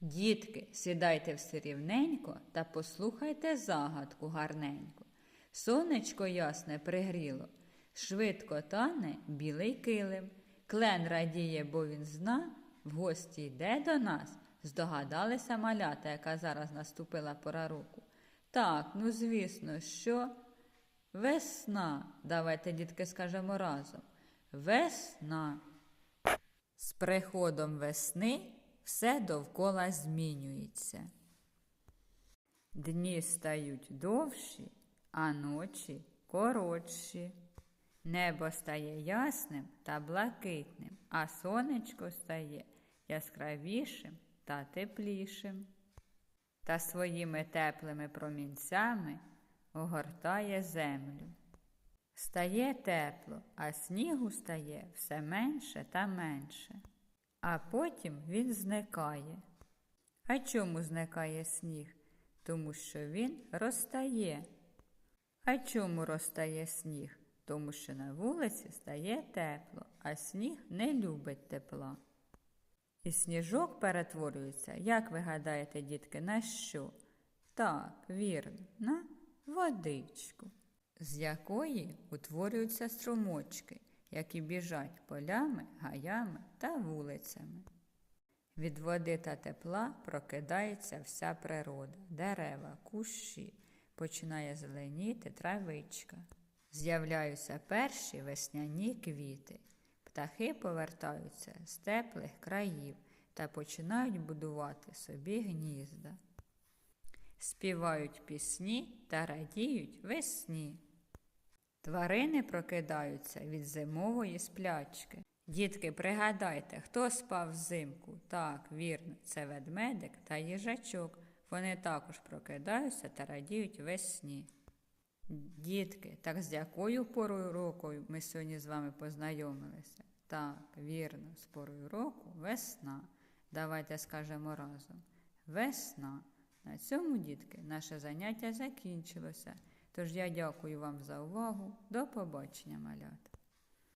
Дітки, сідайте все рівненько та послухайте загадку гарненько. Сонечко ясне пригріло, швидко тане білий килим. Клен радіє, бо він зна, в гості йде до нас. Здогадалися малята, яка зараз наступила пора року. Так, ну звісно, що весна. Давайте, дітки, скажемо разом. Весна. З приходом весни все довкола змінюється. Дні стають довші, а ночі коротші. Небо стає ясним та блакитним, а сонечко стає яскравішим та теплішим. Та своїми теплими промінцями огортає землю. Стає тепло, а снігу стає все менше та менше. А потім він зникає. А чому зникає сніг? Тому що він розтає. А чому розтає сніг? Тому що на вулиці стає тепло, а сніг не любить тепла. І сніжок перетворюється, як ви гадаєте, дітки, на що? Так, вірно, на водичку, з якої утворюються струмочки, які біжать полями, гаями та вулицями. Від води та тепла прокидається вся природа, дерева, кущі, починає зеленіти травичка. З'являються перші весняні квіти. Птахи повертаються з теплих країв та починають будувати собі гнізда. Співають пісні та радіють весні. Тварини прокидаються від зимової сплячки. Дітки, пригадайте, хто спав взимку? Так, вірно, це ведмедик та їжачок. Вони також прокидаються та радіють весні. Дітки, так з якою порою року ми сьогодні з вами познайомилися? Так, вірно, з порою року весна. Давайте скажемо разом. Весна. На цьому, дітки, наше заняття закінчилося. Тож я дякую вам за увагу. До побачення, малята.